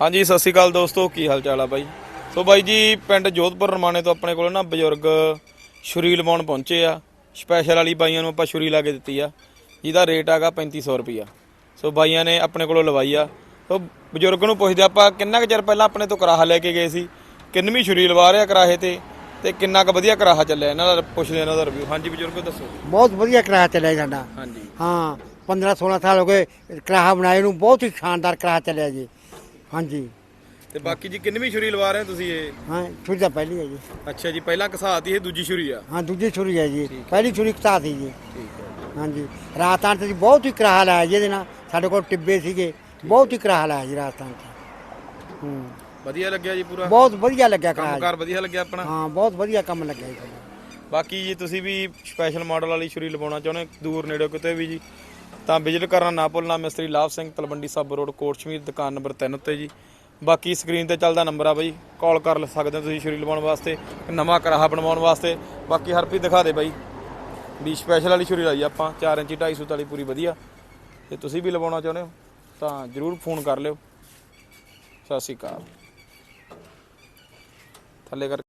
ਹਾਂਜੀ ਸਤਿ ਸ਼੍ਰੀ ਅਕਾਲ ਦੋਸਤੋ ਕੀ ਹਾਲ ਚਾਲ ਆ ਬਾਈ? ਸੋ ਬਾਈ ਜੀ ਪਿੰਡ ਜੋਧਪੁਰ ਰਮਾਣੇ ਤੋਂ ਆਪਣੇ ਕੋਲ ਨਾ ਬਜ਼ੁਰਗ ਛੁਰੀ ਲਵਾਉਣ ਪਹੁੰਚੇ ਆ। ਸਪੈਸ਼ਲ ਵਾਲੀ ਬਾਈਆਂ ਨੂੰ ਆਪਾਂ ਛੁਰੀ ਲਾ ਕੇ ਦਿੱਤੀ ਆ ਜਿਹਦਾ ਰੇਟ ਹੈਗਾ 3500 ਰੁਪਿਆ ਸੋ ਬਾਈਆਂ ਨੇ ਆਪਣੇ ਕੋਲੋਂ ਲਵਾਈ ਆ। ਸੋ ਬਜ਼ੁਰਗ ਨੂੰ ਪੁੱਛਦੇ ਆਪਾਂ ਕਿੰਨਾ ਕੁ ਚਿਰ ਪਹਿਲਾਂ ਆਪਣੇ ਤੋਂ ਕਰਾਹਾ ਲੈ ਕੇ ਗਏ ਸੀ? ਕਿੰਨਵੀਂ ਛੁਰੀ ਲਵਾ ਰਿਹਾ ਕਰਾਹੇ ਤੇ? ਤੇ ਕਿੰਨਾ ਕੁ ਵਧੀਆ ਕਰਾਹਾ ਚੱਲਿਆ? ਇਹਨਾਂ ਦਾ ਪੁੱਛਦੇ ਇਹਨਾਂ ਦਾ ਰਿਵਿਊ ਹਾਂਜੀ ਬਜ਼ੁਰਗੋ ਦੱਸੋ। ਬਹੁਤ ਵਧੀਆ ਕਿਰਾਇਆ ਚੱਲਿਆ ਸਾਡਾ। ਹਾਂਜੀ। ਹਾਂ 15 16 ਸਾਲ ਹੋ ਗਏ ਕਿਰਾਇਆ ਬਣਾਏ ਨੂੰ ਬਹੁਤ ਹੀ ਸ਼ਾਨਦਾਰ ਕਿਰਾਇਆ ਚੱਲਿਆ ਜੀ। ਹਾਂਜੀ। ਤੇ ਬਾਕੀ ਜੀ ਕਿੰਨਵੀਂ ਛੁਰੀ ਲਵਾ ਰਹੇ ਹੋ ਤੁਸੀਂ ਇਹ? ਹਾਂ ਛੁਰੀ ਤਾਂ ਪਹਿਲੀ ਹੈ ਜੀ। ਅੱਛਾ ਜੀ ਪਹਿਲਾਂ ਘਸਾਤੀ ਇਹ ਦੂਜੀ ਛੁਰੀ ਆ? ਹਾਂ ਦੂਜੀ ਛੁਰੀ ਹੈ ਜੀ। ਪਹਿਲੀ ਛੁਰੀ ਸੀ ਜੀ। ਠੀਕ ਹੈ ਹਾਂਜੀ। ਰਾਤਾਂ ਤੇ ਜੀ ਬਹੁਤ ਹੀ ਕਿਰਾਇਆ ਲਾਇਆ ਜੀ ਇਹਦੇ ਨਾਲ। ਸਾਡੇ ਕੋਲ ਟਿੱਬੇ ਸੀਗੇ ਬਹੁਤ ਹੀ ਕਿਰਾਇਆ ਲਾਇਆ ਜੀ ਰਾਤਾਂ ਤੇ ਹੂੰ। ਵਧੀਆ ਲੱਗਿਆ ਜੀ ਪੂਰਾ? ਬਹੁਤ ਵਧੀਆ ਲੱਗਿਆ। ਕੰਮਕਾਰ ਵਧੀਆ ਲੱਗਿਆ ਆਪਣਾ? ਹਾਂ ਬਹੁਤ ਵਧੀਆ ਕੰਮ ਲੱਗਿਆ ਜੀ। ਬਾਕੀ ਜੀ ਤੁਸੀਂ ਵੀ ਸਪੈਸ਼ਲ ਮਾਡਲ ਵਾਲੀ ਛੁਰੀ ਲਵਾਉਣਾ ਚਾਹੁੰਦੇ ਦੂਰ ਨੇੜੇ ਕਿਤੇ ਵੀ ਜੀ? ਤਾਂ ਵਿਜ਼ਿਟ ਕਰਨਾ ਨਾ ਭੁੱਲਣਾ ਮਿਸਤਰੀ ਲਾਭ ਸਿੰਘ ਤਲਵੰਡੀ ਸਾਬੋ ਰੋਡ ਕੋਟਸ਼ਮੀਰ ਦੁਕਾਨ ਨੰਬਰ 3 ਉੱਤੇ ਜੀ। ਬਾਕੀ ਸਕਰੀਨ ਤੇ ਚੱਲਦਾ ਨੰਬਰ ਆ ਬਾਈ ਕਾਲ ਕਰ ਸਕਦੇ ਹੋ ਤੁਸੀਂ ਛੁਰੀ ਲਵਾਉਣ ਵਾਸਤੇ, ਇੱਕ ਨਵਾਂ ਕਰਾਹਾ ਬਣਵਾਉਣ ਵਾਸਤੇ। ਬਾਕੀ ਹਰਪੀ ਦਿਖਾ ਦੇ ਬਾਈ, ਵੀ ਸਪੈਸ਼ਲ ਵਾਲੀ ਛੁਰੀ ਲਾਈ ਆਪਾਂ 4 ਇੰਚੀ 250 ਵਾਲੀ ਪੂਰੀ ਵਧੀਆ। ਤੇ ਤੁਸੀਂ ਵੀ ਲਵਾਉਣਾ ਚਾਹੁੰਦੇ ਹੋ, ਤਾਂ ਜਰੂਰ ਫੋਨ ਕਰ ਲਿਓ। ਸਤਿ ਸ਼੍ਰੀ ਅਕਾਲ। ਥੱਲੇ ਕਰ